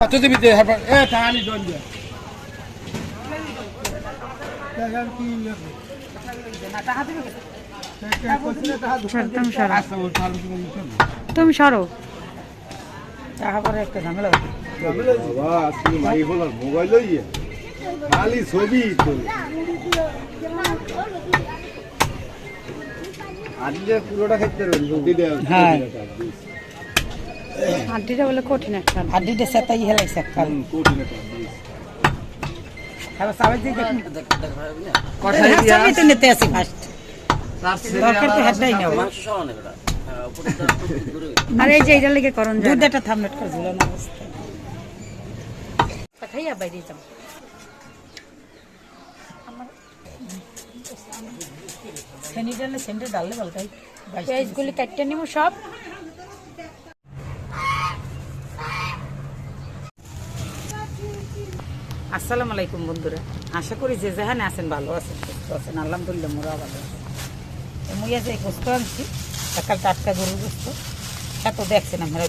কত দিবি দে হ্যাঁ এ জন দে তুমি সরো। টাকা পরে একটা ঝামেলা মোবাইল খালি ছবি আজকে পুরোটা খেতে হ্যাঁ। হাড্ডিটা বলে কঠিন একটা হাড্ডিটা সেটাই হেলাইছে কাল। খাবার চাবে দিয়ে দেখুন কঠাই দিয়া সবই তো নিতে আসি ফার্স্ট দরকার তো হেডটাই নেব আর এই যে এইটার লেগে করণ যায়। দুধ একটা থামলেট করে ঝুলানো অবস্থা। খাইয়া বাইরে যাও। ফেনি ডালে সেন্টে ডাললে পেঁয়াজগুলি কাটতে নিব সব। আসসালামু আলাইকুম বন্ধুরা। আশা করি যে যেখানে আছেন ভালো আছেন, সুস্থ আছেন। আলহামদুলিল্লাহ মোরা ভালো আছেন মুই আজ এই গোস্ত আনছি। সকাল টাটকা গরুর গোস্ত এত দেখছেন আপনারা।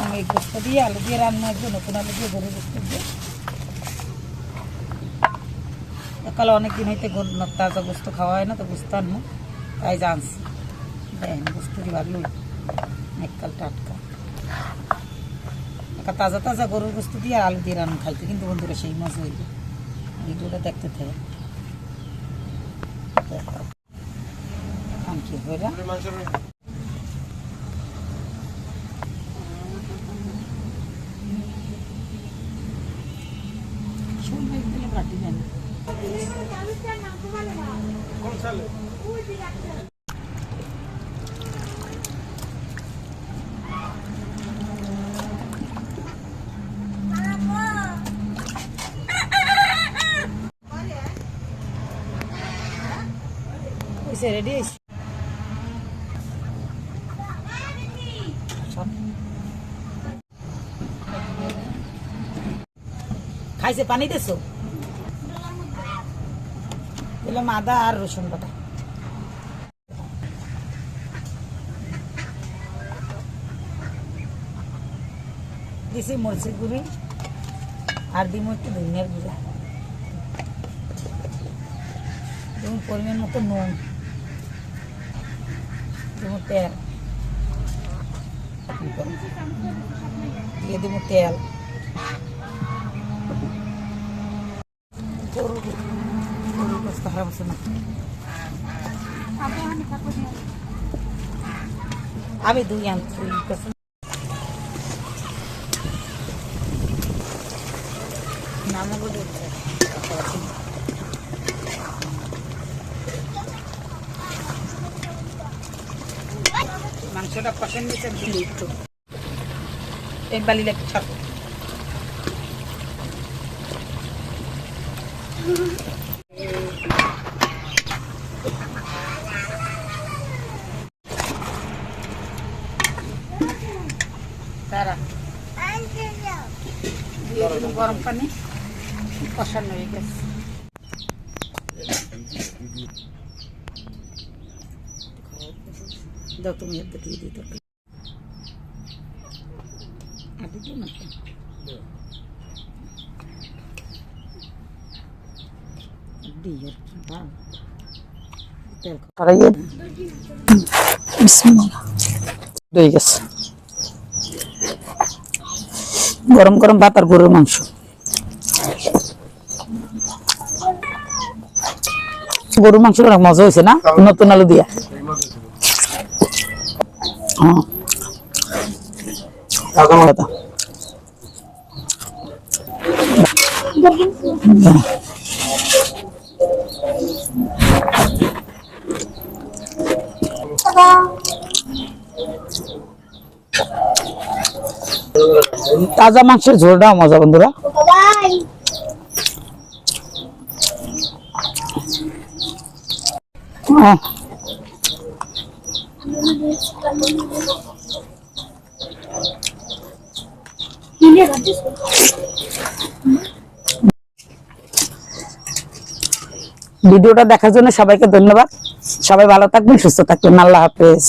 আমি এই গোস্ত দিয়ে আলু দিয়ে রান্না একটু নতুন আলু দিয়ে গরুর গোস্ত দিয়ে। সকালে অনেকদিন হইতে গরু তাজা গোস্ত খাওয়া হয় না, তো গোস্ত আনব। তাই জানছি দেখেন গোস্তটি ভালো এককাল টাটকা। তাজা তাজা গরুর গোস্ত দিয়ে আলু দিয়ে রান্না খাইতে। কিন্তু বন্ধুরা সেই মজা হইবে ভিডিওটা দেখতে থাকে। কি হইলা? শুনবে, দিলে হয়েছে রেডি হয়েছে? খাইছে, পানি দেছো? দিলাম আদা আর রসুন বাটা। দিছি মরিচের গুঁড়ি আর দিব একটু ধনিয়ার গুঁড়া। পরিমাণ মতো নুন। দেবো তেল দিয়ে দেবো তেল গরুর গরুর গোস্ত হারাম আছে না আমি দুই আনছি গোস্ত নামাবো দেখতে মাংসটা নিচে দিলি একটু। এই একটু ছাড় তারা গরম পানি কষানো হয়ে গেছে। দাও তুমি একটা দিয়ে দিতে আর দিতে না তো? দিই আর কি, দাও। তেল কড়াইয়ে হয়ে গেছে গরম গরম ভাত আর গরুর মাংস গরুর মাংস অনেক মজা হয়েছে না নতুন আলু দিয়া হ্যাঁ। কথা। তাজা মাংসের ঝোলটাও মজা বন্ধুরা। আহ, ভিডিওটা দেখার জন্য সবাইকে ধন্যবাদ। সবাই ভালো থাকবেন সুস্থ থাকবেন। আল্লাহ হাফেজ।